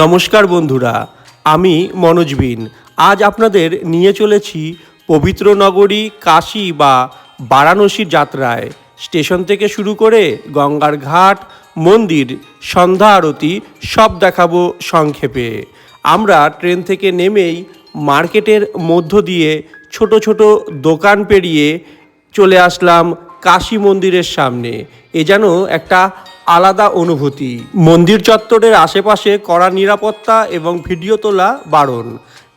নমস্কার বন্ধুরা, আমি মনোজ বিন। আজ আপনাদের নিয়ে চলেছি পবিত্র নগরী কাশী বা বারাণসীর যাত্রায়। স্টেশন থেকে শুরু করে গঙ্গার ঘাট, মন্দির, সন্ধ্যা আরতি, সব দেখাবো সংক্ষেপে। আমরা ট্রেন থেকে নেমেই মার্কেটের মধ্য দিয়ে ছোট ছোট দোকান পেরিয়ে চলে আসলাম কাশী মন্দিরের সামনে। এ যেন একটা আলাদা অনুভূতি। মন্দির চত্বরের আশেপাশে কড়া নিরাপত্তা এবং ভিডিও তোলা বারণ।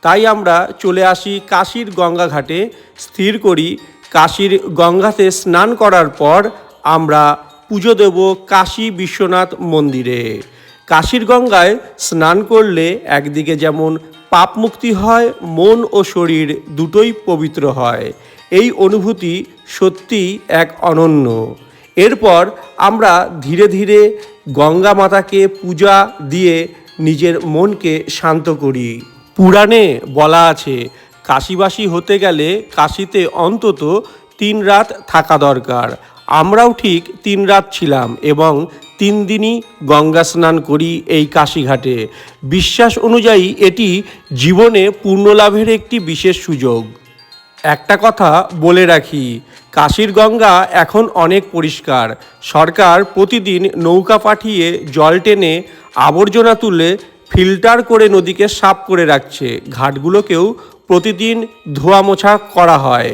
তাই আমরা চলে আসি কাশীর গঙ্গা ঘাটে, স্থির করি কাশীর গঙ্গাতে স্নান করার পর আমরা পুজো দেব কাশী বিশ্বনাথ মন্দিরে। কাশীর গঙ্গায় স্নান করলে একদিকে যেমন পাপ মুক্তি হয়, মন ও শরীর দুটোই পবিত্র হয়। এই অনুভূতি সত্যিই এক অনন্য। এরপর আমরা ধীরে ধীরে গঙ্গা মাতাকে পূজা দিয়ে নিজের মনকে শান্ত করি। পুরাণে বলা আছে, কাশীবাসী হতে গেলে কাশীতে অন্তত তিন রাত থাকা দরকার। আমরাও ঠিক তিন রাত ছিলাম এবং তিন দিনই গঙ্গা স্নান করি এই কাশীঘাটে বিশ্বাস অনুযায়ী এটি জীবনে পূর্ণলাভের একটি বিশেষ সুযোগ। একটা কথা বলে রাখি কাশীর গঙ্গা এখন অনেক পরিষ্কার। সরকার প্রতিদিন নৌকা পাঠিয়ে জল টেনে আবর্জনা তুলে ফিল্টার করে নদীকে সাফ করে রাখছে। ঘাটগুলোকেও প্রতিদিন ধোয়া মোছা করা হয়।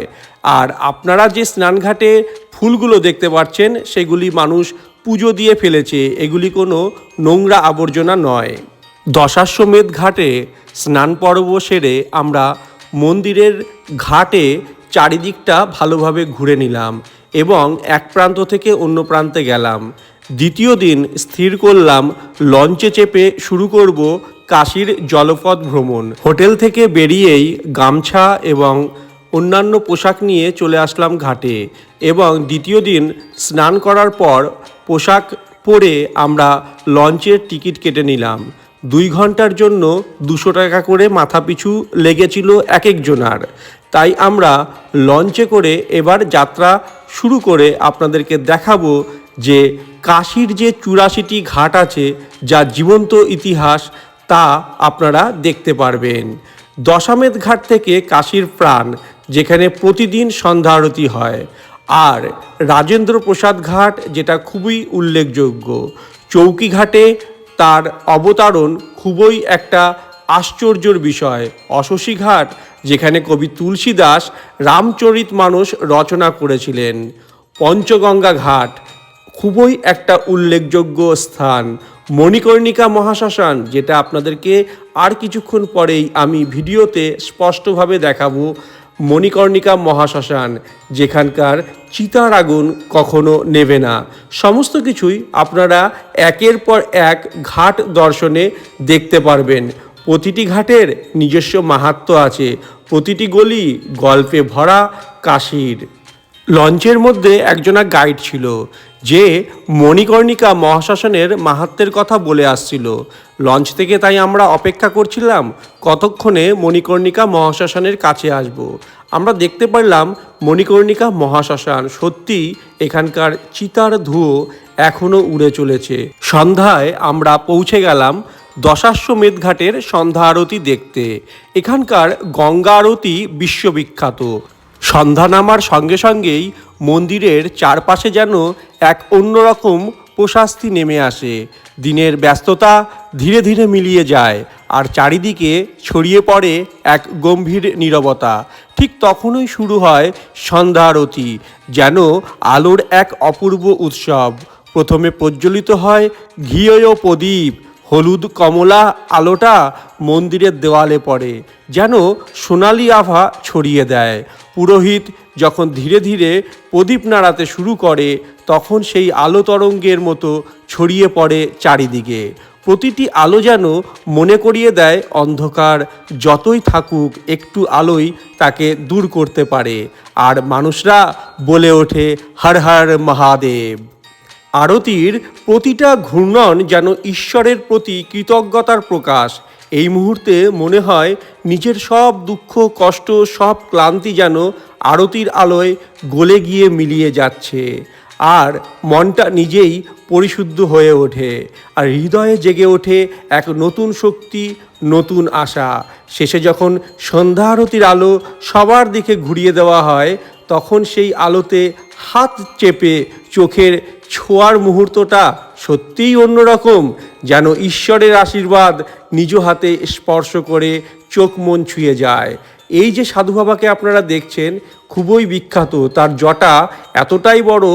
আর আপনারা যে স্নানঘাটে ফুলগুলো দেখতে পাচ্ছেন, সেগুলি মানুষ পুজো দিয়ে ফেলেছে। এগুলি কোনো নোংরা আবর্জনা নয়। দশাশ্বমেধ ঘাটে স্নান পর্ব সেরে আমরা মন্দিরের ঘাটে চারিদিকটা ভালোভাবে ঘুরে নিলাম এবং এক প্রান্ত থেকে অন্য প্রান্তে গেলাম। দ্বিতীয় দিন স্থির করলাম, লঞ্চে চেপে শুরু করব কাশির জলপথ ভ্রমণ। হোটেল থেকে বেরিয়েই গামছা এবং অন্যান্য পোশাক নিয়ে চলে আসলাম ঘাটে এবং দ্বিতীয় দিন স্নান করার পর পোশাক পরে আমরা লঞ্চের টিকিট কেটে নিলাম। দুই ঘণ্টার জন্য দুশো টাকা করে মাথা পিছু লেগেছিল এক একজনার তাই আমরা লঞ্চে করে এবার যাত্রা শুরু করে আপনাদেরকে দেখাবো যে কাশির যে চুরাশিটি ঘাট আছে, যা জীবন্ত ইতিহাস, তা আপনারা দেখতে পারবেন। দশামেধ ঘাট থেকে কাশীর প্রাণ, যেখানে প্রতিদিন সন্ধ্যা আরতি হয়। আর রাজেন্দ্র প্রসাদ ঘাট, যেটা খুবই উল্লেখযোগ্য। চৌকি ঘাটে তার অবতারণ খুবই একটা আশ্চর্যর বিষয়। অশশী ঘাট, যেখানে কবি তুলসী দাস রামচরিত মানুষ রচনা করেছিলেন। পঞ্চগঙ্গা ঘাট, খুবই একটা উল্লেখযোগ্য স্থান। মণিকর্ণিকা মহাশ্মশান, যেটা আপনাদেরকে আর কিছুক্ষণ পরেই আমি ভিডিওতে স্পষ্টভাবে দেখাবো। মণিকর্ণিকা মহাশ্মশান, যেখানকার চিতার আগুন কখনো নেবে না। সমস্ত কিছুই আপনারা একের পর এক ঘাট দর্শনে দেখতে পারবেন। প্রতিটি ঘাটের নিজস্ব মাহাত্ম আছে। প্রতিটি গলি গল্পে ভরা কাশির। লঞ্চের মধ্যে একজনা গাইড ছিল, যে মণিকর্ণিকা মহাশাসনের মাহাত্মের কথা বলে আসছিল। লঞ্চ থেকে তাই আমরা অপেক্ষা করছিলাম, কতক্ষণে মণিকর্ণিকা মহাশাসনের কাছে আসব। আমরা দেখতে পারলাম মণিকর্ণিকা মহাশাসন সত্যি এখানকার চিতার ধুয়ো এখনও উড়ে চলেছে। সন্ধ্যায় আমরা পৌঁছে গেলাম দশাশ্বমেধ ঘাটের সন্ধ্যা আরতি দেখতে। এখানকার গঙ্গা আরতি বিশ্ববিখ্যাত। সন্ধ্যা নামার সঙ্গে সঙ্গেই মন্দিরের চারপাশে যেন এক অন্যরকম প্রশাস্তি নেমে আসে। দিনের ব্যস্ততা ধীরে ধীরে মিলিয়ে যায় আর চারিদিকে ছড়িয়ে পড়ে এক গম্ভীর নীরবতা। ঠিক তখনই শুরু হয় সন্ধ্যা আরতি, যেন আলোর এক অপূর্ব উৎসব। প্রথমে প্রজ্বলিত হয় ঘিয় প্রদীপ হলুদ, কমলা, আলোটা মন্দিরের দেওয়ালে পড়ে, যেন সোনালি আভা ছড়িয়ে দেয়। পুরোহিত যখন ধীরে ধীরে প্রদীপ নাড়াতে শুরু করে, তখন সেই আলো তরঙ্গের মতো ছড়িয়ে পড়ে চারিদিকে। প্রতিটি আলো যেন মনে করিয়ে দেয় অন্ধকার, যতই থাকুক একটু আলোই তাকে দূর করতে পারে। আর মানুষরা বলে ওঠে, হর হর মহাদেব। আরতির প্রতিটা ঘূর্ণন যেন ঈশ্বরের প্রতি কৃতজ্ঞতার প্রকাশ। এই মুহূর্তে মনে হয় নিজের সব দুঃখ, কষ্ট, সব ক্লান্তি যেন আরতির আলোয় গলে গিয়ে মিলিয়ে যাচ্ছে। আর মনটা নিজেই পরিশুদ্ধ হয়ে ওঠে। আর হৃদয়ে জেগে ওঠে এক নতুন শক্তি, নতুন আশা। শেষে যখন সন্ধ্যা আরতির আলো সবার দিকে ঘুরিয়ে দেওয়া হয়, তখন সেই আলোতে হাত চেপে চোখের ছোঁয়ার মুহূর্তটা সত্যিই অন্যরকম, যেন ঈশ্বরের আশীর্বাদ নিজ হাতে স্পর্শ করে চোখ মন ছুঁয়ে যায়। এই যে সাধু বাবাকে আপনারা দেখছেন, খুবই বিখ্যাত, তার জটা এতটাই বড়,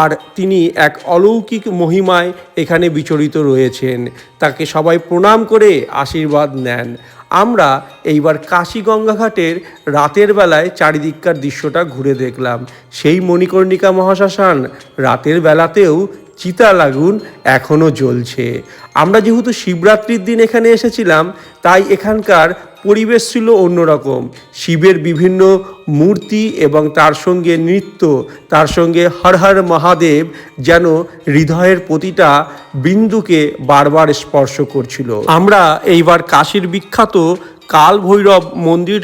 আর তিনি এক অলৌকিক মহিমায় এখানে বিচরিত রয়েছেন। তাকে সবাই প্রণাম করে আশীর্বাদ নেন। আমরা এইবার কাশীগঙ্গা ঘাটের রাতের বেলায় চারিদিককার দৃশ্যটা ঘুরে দেখলাম। সেই মণিকর্ণিকা মহাশ্মশান রাতের বেলাতেও চিতা লাগুন এখনও জ্বলছে। আমরা যেহেতু শিবরাত্রির দিন এখানে এসেছিলাম, তাই এখানকার পরিবেশ ছিল অন্যরকম। শিবের বিভিন্ন মূর্তি এবং তার সঙ্গে নৃত্য, তার সঙ্গে হর হর মহাদেব যেন হৃদয়ের প্রতিটা বিন্দুকে বারবার স্পর্শ করছিল। আমরা এইবার কাশীর বিখ্যাত কাল ভৈরব মন্দির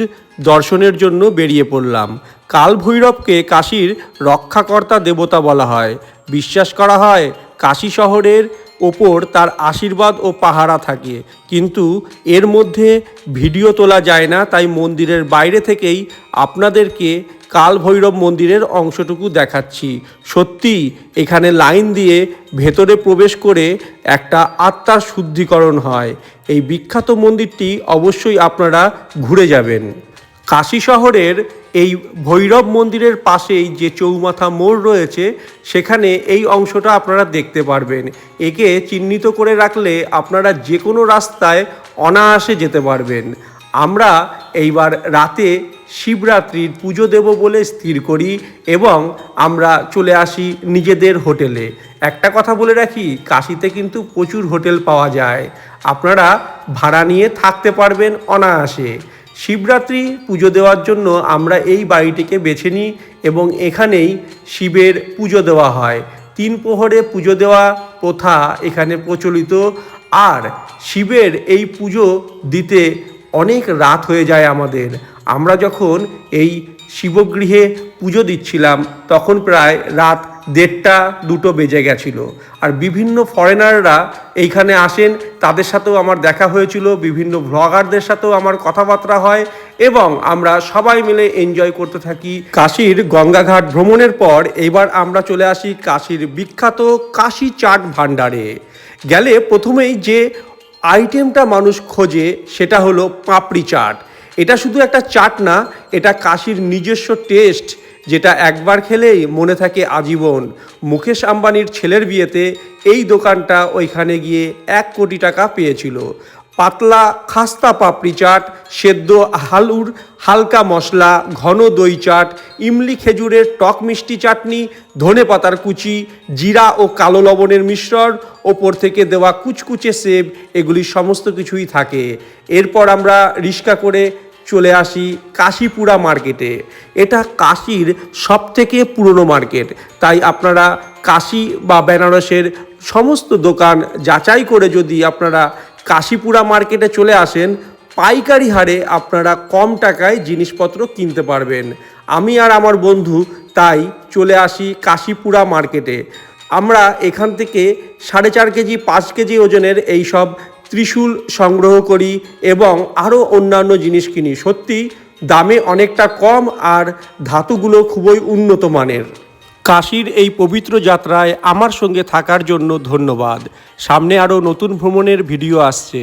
দর্শনের জন্য বেরিয়ে পড়লাম। কাল ভৈরবকে কাশীর রক্ষাকর্তা দেবতা বলা হয়। বিশ্বাস করা হয় কাশী শহরের ওপর তার আশীর্বাদ ও পাহারা থাকে। কিন্তু এর মধ্যে ভিডিও তোলা যায় না, তাই মন্দিরের বাইরে থেকেই আপনাদেরকে কাল ভৈরব মন্দিরের অংশটুকু দেখাচ্ছি। সত্যি, এখানে লাইন দিয়ে ভেতরে প্রবেশ করে একটা আত্মার শুদ্ধিকরণ হয়। এই বিখ্যাত মন্দিরটি অবশ্যই আপনারা ঘুরে যাবেন। কাশী শহরের এই ভৈরব মন্দিরের পাশেই যে চৌমাথা মোড় রয়েছে, সেখানে এই অংশটা আপনারা দেখতে পারবেন। একে চিহ্নিত করে রাখলে আপনারা যে কোনো রাস্তায় অনায়াসে যেতে পারবেন। আমরা এইবার রাতে শিবরাত্রির পুজো দেব বলে স্থির করি এবং আমরা চলে আসি নিজেদের হোটেলে। একটা কথা বলে রাখি, কাশিতে কিন্তু প্রচুর হোটেল পাওয়া যায়। আপনারা ভাড়া নিয়ে থাকতে পারবেন অনায়াসে। শিবরাত্রি পুজো দেওয়ার জন্য আমরা এই বাড়িটিকে বেছে নিই এবং এখানেই শিবের পুজো দেওয়া হয়। তিন প্রহরে পুজো দেওয়া প্রথা এখানে প্রচলিত। আর শিবের এই পুজো দিতে অনেক রাত হয়ে যায় আমাদের। আমরা যখন এই শিবগৃহে পুজো দিচ্ছিলাম, তখন প্রায় রাত দেড়টা, দুটো বেজে গেছিল। আর বিভিন্ন ফরেনাররা এইখানে আসেন, তাদের সাথেও আমার দেখা হয়েছিল, বিভিন্ন ভ্লগারদের সাথেও আমার কথাবার্তা হয় এবং আমরা সবাই মিলে এনজয় করতে থাকি। কাশির গঙ্গাঘাট ভ্রমণের পর এবার আমরা চলে আসি কাশির বিখ্যাত কাশি চাট ভাণ্ডারে। গেলে প্রথমেই যে আইটেমটা মানুষ খোঁজে, সেটা হলো পাপড়ি চাট। এটা শুধু একটা চাট না, এটা কাশির নিজস্ব টেস্ট যেটা একবার খেলেই মনে থাকে আজীবন। মুকেশ আম্বানির ছেলের বিয়েতে এই দোকানটা ওইখানে গিয়ে এক কোটি টাকা পেয়েছিল। পাতলা খাস্তা পাপড়ি চাট, সেদ্ধ হালুর, হালকা মশলা, ঘন দই চাট, ইমলি খেজুরের টক মিষ্টি চাটনি, ধনে পাতার কুচি, জিরা ও কালো লবণের মিশ্রণ, ওপর থেকে দেওয়া কুচকুচে সেব, এগুলি সমস্ত কিছুই থাকে। এরপর আমরা রিক্সা করে চলে আসি কাশীপুরা মার্কেটে এটা কাশীর সবথেকে পুরনো মার্কেট তাই আপনারা কাশি বা বেনারসের সমস্ত দোকান যাচাই করে যদি আপনারা কাশীপুরা মার্কেটে চলে আসেন, পাইকারি হারে আপনারা কম টাকায় জিনিসপত্র কিনতে পারবেন। আমি আর আমার বন্ধু তাই চলে আসি কাশীপুরা মার্কেটে আমরা এখান থেকে সাড়ে চার কেজি, পাঁচ কেজি ওজনের এই সব ত্রিশূল সংগ্রহ করি এবং আরও অন্যান্য জিনিস কিনি। সত্যি, দামে অনেকটা কম আর ধাতুগুলো খুবই উন্নত মানের। কাশীর এই পবিত্র যাত্রায় আমার সঙ্গে থাকার জন্য ধন্যবাদ। সামনে আরও নতুন ভ্রমণের ভিডিও আসছে।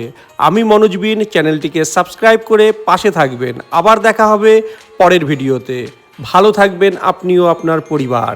আমি মনোজ বিন, চ্যানেলটিকে সাবস্ক্রাইব করে পাশে থাকবেন। আবার দেখা হবে পরের ভিডিওতে। ভালো থাকবেন আপনিও আপনার পরিবার।